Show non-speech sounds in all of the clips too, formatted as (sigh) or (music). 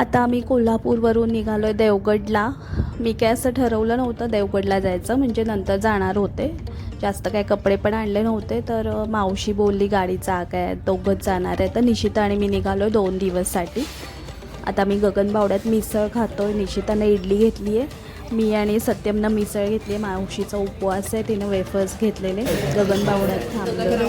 आता आम्ही कोल्हापूरवरून निघालो आहे देवगडला. मी काय असं ठरवलं नव्हतं देवगडला जायचं म्हणजे नंतर जाणार होते. जास्त काय कपडे पण आणले नव्हते तर मावशी बोलली गाडीचा काय आहे दोघंच जाणार आहे. तर निशिता आणि मी निघालो आहे दोन दिवससाठी. आता मी गगनबावड्यात मिसळ खातो आहे निशितानं इडली घेतली आहे. मी आणि सत्यमनं मिसळ घेतली आहे मावशीचा उपवास आहे तिनं वेफर्स घेतलेले. गगनबावड्यात थांबलो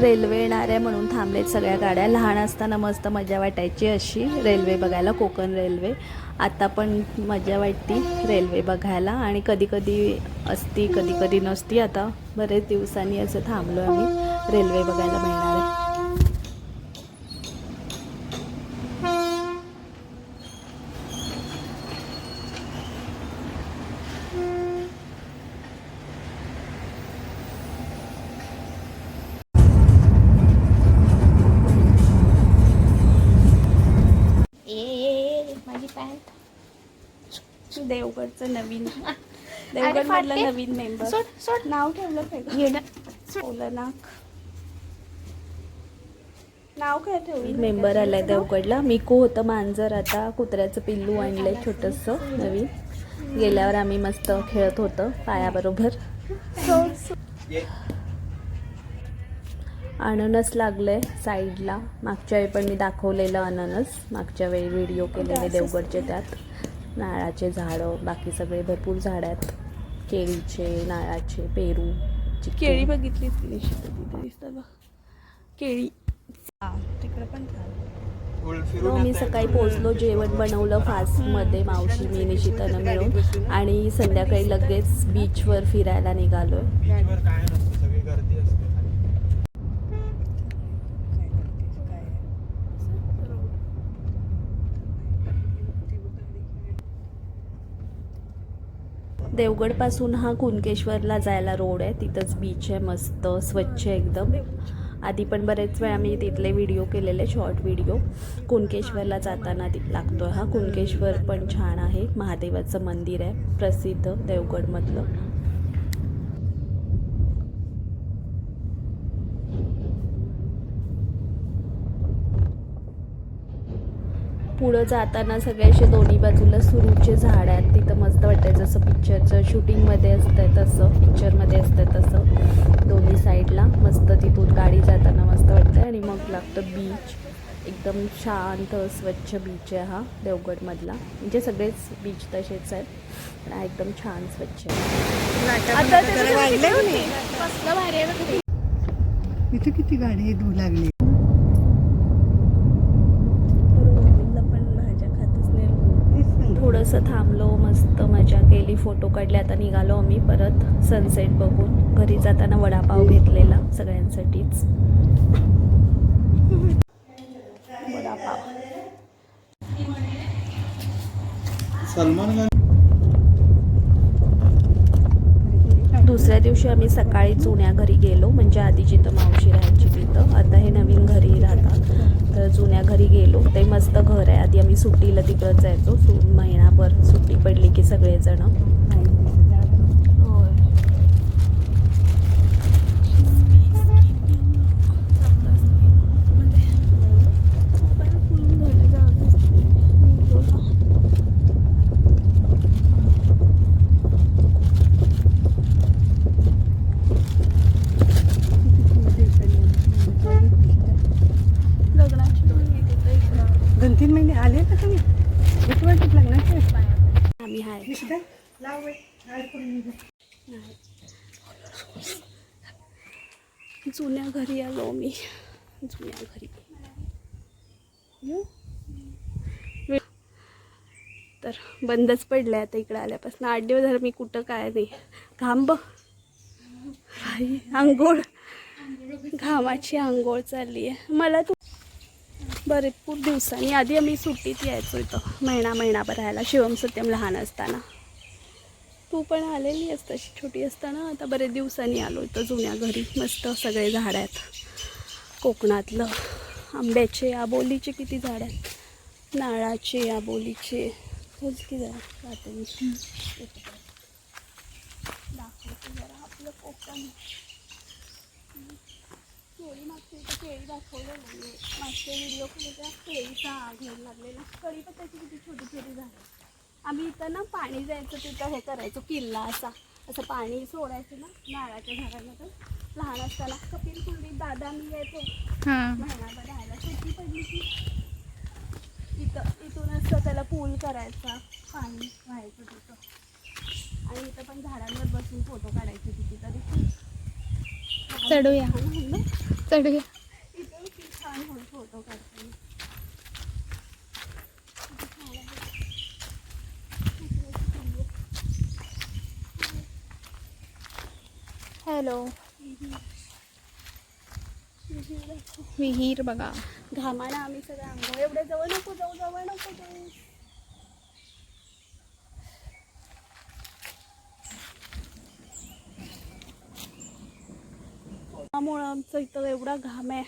रेल्वे येणार आहे म्हणून थांबलेत सगळ्या गाड्या. लहान असताना मस्त मजा वाटायची अशी. रेल्वे बघायला कोकण रेल्वे. आता पण मजा वाटती रेल्वे बघायला. आणि कधी कधी असती कधी कधी नसती. आता बरेच दिवसांनी असं थांबलो आम्ही. रेल्वे बघायला मिळणार देवगडचं नवीन (laughs) देवगडमधलं नवीन मेंबर सोड सोड. नाव ठेवलं पाहिजे नाव काय ठेवलं? मेंबर आलाय देवगडला. मिकू होतं मांजर आता. कुत्र्याचं पिल्लू आणलंय छोटंसं नवीन. गेल्यावर आम्ही मस्त खेळत होतं पायाबरोबर. अननस लागलंय साईडला. मागच्या वेळी पण मी दाखवलेलं अननस. मागच्या वेळी व्हिडिओ केलेले देवगडचे त्यात. नारळाचे झाडं बाकी सगळे भरपूर झाड आहेत. केळीचे नारळाचे पेरू. केळी बघितली तिथे दिसतात बघ. केळी. तिकडे पण मी सकाळी पोचलो जेवण बनवलं फास्टमध्ये मावशी मी निशितानं मिळून. आणि संध्याकाळी लगेच बीचवर फिरायला निघालोय बीचवर काय नसतं सगळी गर्दी असते देवगडपासून हा कुणकेश्वरला जायला रोड आहे. तिथंच बीच आहे मस्त स्वच्छ एकदम. आधी पण बरेच वेळा मी तिथले व्हिडिओ केलेले शॉर्ट व्हिडिओ कुणकेश्वरला जाताना ति लागतो हा कुणकेश्वर पण छान आहे. महादेवाचं मंदिर आहे प्रसिद्ध देवगडमधलं. पुढं जाताना सगळे असे दोन्ही बाजूला सुरूचे झाड आहेत. तिथं मस्त वाटतं जसं पिक्चरचं शूटिंगमध्ये असतं तसं पिक्चरमध्ये असतं तसं. दोन्ही साईडला मस्त तिथून गाडी जाताना मस्त वाटतं आणि मग लागतं बीच एकदम शांत स्वच्छ बीच आहे हा देवगडमधला. म्हणजे सगळेच बीच तसेच आहेत. पण हा एकदम छान स्वच्छ आहे. आता. इथे किती गाडी धू लागली पण भाज्या खातच नाही तेच नाही. थोडंसं थांबलो मस्त मजा केली. फोटो काढले आता निघालो आम्ही परत सनसेट बघून. घरी जाताना वडापाव घेतलेला सगळ्यांसाठीच. वडापाव. सलमान दुसऱ्या दिवशी आम्ही सकाळी जुन्या घरी गेलो म्हणजे आधी जिथं मावशी राहायची तिथं. आता हे नवीन घरी राहतात तर जुन्या घरी गेलो ते मस्त घर आहे. आधी आम्ही सुट्टीला तिकडंच जायचो. सु महिनाभर सुट्टी पडली की सगळेजण होय लग्नाची दोन तीन महिने आले का तुम्ही किती वाटत लग्नाचे आम्ही आहे निशिता लाव बाई. हाड करून दे. जुन्या घरी आलो मी. जुन्या घरी. तर बंदच पडलंय आता इकडे आल्यापासून. आठ दिवस झालं मी कुठं काय नाही. घाम बघ. आंघोळ. घामाची आंघोळ चालली आहे. मला तू भरपूर दिवसांनी. आधी आम्ही सुट्टीत यायचो इथं. महिना महिनाभर राहायला. शिवम सत्यम लहान असताना. तू पण आलेली आहेस तशी छोटी असताना. आता बरेच दिवसांनी आलो इथं जुन्या घरी. मस्त सगळे झाड आहेत. कोकणातलं आंब्याचे आबोलीचे किती झाड आहेत. नारळाचे आबोलीचे. हेच की जरा जाते दाखवते जरा आपलं कोकण. केळी मागच्या केळी दाखवलं नाही मागच्या व्हिडिओ त्या केळीचा घेऊन लागलेला. कढीपत्त्याची किती छोटी छोटी झाडं आम्ही इथं ना पाणी जायचं तिथं हे करायचो किल्ला असा. असं पाणी सोडायचं ना नारळाच्या झाडांना लहान असताना कपिल कुंडीत दादा मी यायचो. महिनाभर राहायला. सुट्टी पडली की इथं इथून असं त्याला पूल करायचा पाणी व्हायचं तिथं. आणि इथं पण झाडांवर बसून फोटो काढायचे कितीतरी चढूया. छान ना चढूया. इथं छान फोटो काढताना किती छान आहे. हॅलो. विहीर बघा. घामानं आम्ही सगळं आंघोळ. एवढ्या जवळ नको जाऊ जवळ नको जाऊ. त्यामुळं आमचं इथं एवढा घाम आहे.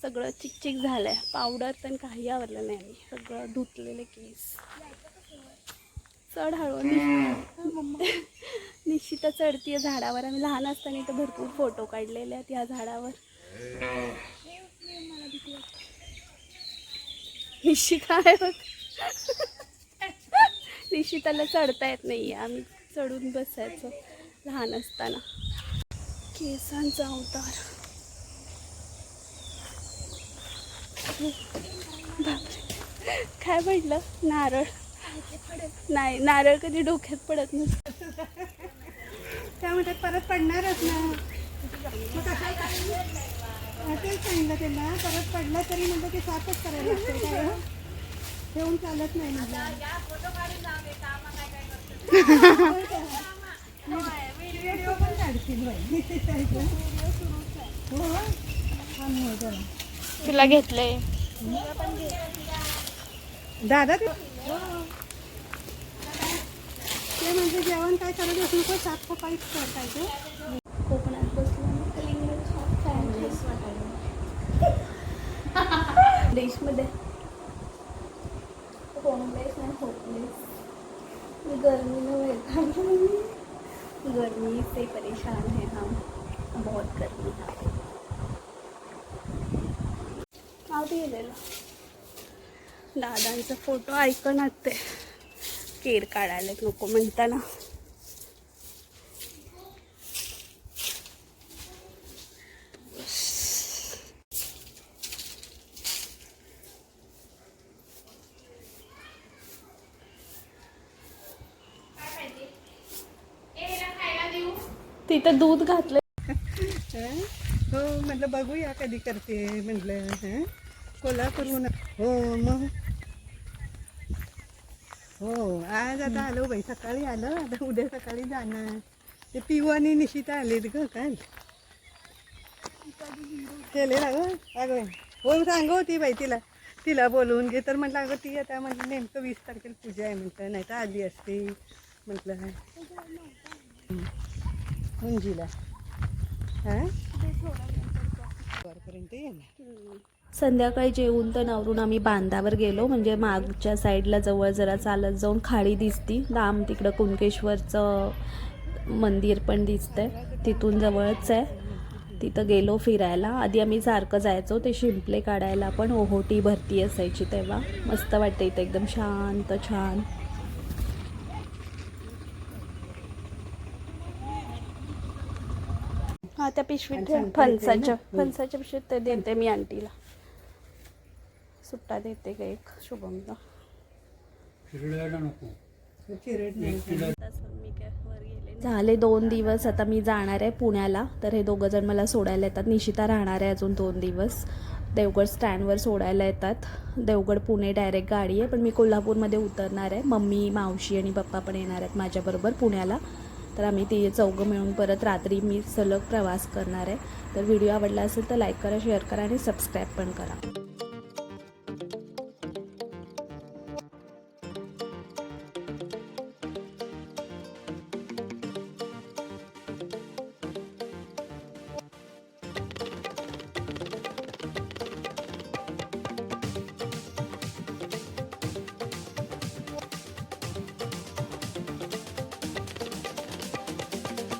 सगळं चिकचिक झालं आहे पावडर पण काही आवरलं नाही आम्ही. सगळं धुतलेले केस. चढ हळू. निश्चित चढतीये झाडावर. आम्ही लहान असताना इथं भरपूर फोटो काढलेले आहेत या झाडावर. निशिता आहे बघ. निशिताला चढता येत नाही आम्ही चढून बसायचो लहान असताना. केसांचा अवतार. बापरे. काय म्हटलं? नारळ. नाही नारळ कधी डोक्यात पडत नसतं त्या म्हणतात परत पडणारच ना. मग कशाला हा, तेच सांगितलं त्यांना. परत पडला तरी म्हणलं की साफच करायला लागतं काय हो? ठेवून चालत नाही व्हिडिओ पण काढतील हो. छान. तुला घेतलंय. दादा ते ते म्हणजे जेवण काय करत असू नको साफसफाईच करतायचं कोकणात (laughs) देशमध्ये. होमलेस आणि होपलेस गर्मी में वैताग गर्मी से परेशान है हम. बहुत गर्मी है गेलेलं दादांचा फोटो ऐकणात ते केर काढायला नको म्हणताना. तिथं दूध घातलं हो? म्हटलं बघूया कधी करते म्हटलं कोल्हापूर कोल्हापूरहून हो मग? हो आज आता आलो बाई सकाळी आलं आता उद्या सकाळी जाणार. ते पिऊ आणि निशिता आलेत ग काल. केले ना ग? अगं हो सांग होती बाई तिला. तिला बोलवून घे. तर म्हटलं अगं ती आता म्हणजे नेमकं वीस तारखेला पूजा आहे म्हटलं नाही तर आली असते. म्हटलं मुंजीला हां? येणार संध्याकाळी जेवून तर नवरून आम्ही बांधावर गेलो. म्हणजे मागच्या साईडला जवळ जरा चालत जाऊन खाडी दिसती. लांब तिकडं कुणकेश्वरचं मंदिर पण दिसतंय. तिथून जवळच आहे. तिथं गेलो फिरायला. आधी आम्ही सारखं जायचो. ते शिंपले काढायला पण ओहोटी भरती असायची तेव्हा. मस्त वाटते इथं एकदम शांत छान. हा त्या पिशवीत ठेव. फणसाच्या फणसाच्या पिशवीत ते देते मी आंटीला. सुट्टा देते का एक शुभमला. झाले दोन दिवस आता मी जाणार आहे पुण्याला. तर हे दोघं जण मला सोडायला येतात. निशिता राहणार आहे अजून दोन दिवस. देवगड स्टँडवर सोडायला येतात. देवगड पुणे डायरेक्ट गाडी आहे पण मी कोल्हापूरमध्ये उतरणार आहे. मम्मी मावशी आणि पप्पा पण येणार आहेत माझ्याबरोबर पुण्याला. तर आम्ही ते चौघं मिळून परत रात्री मी सलग प्रवास करणार आहे. तर व्हिडिओ आवडला असेल तर लाईक करा शेअर करा आणि सबस्क्राईब पण करा.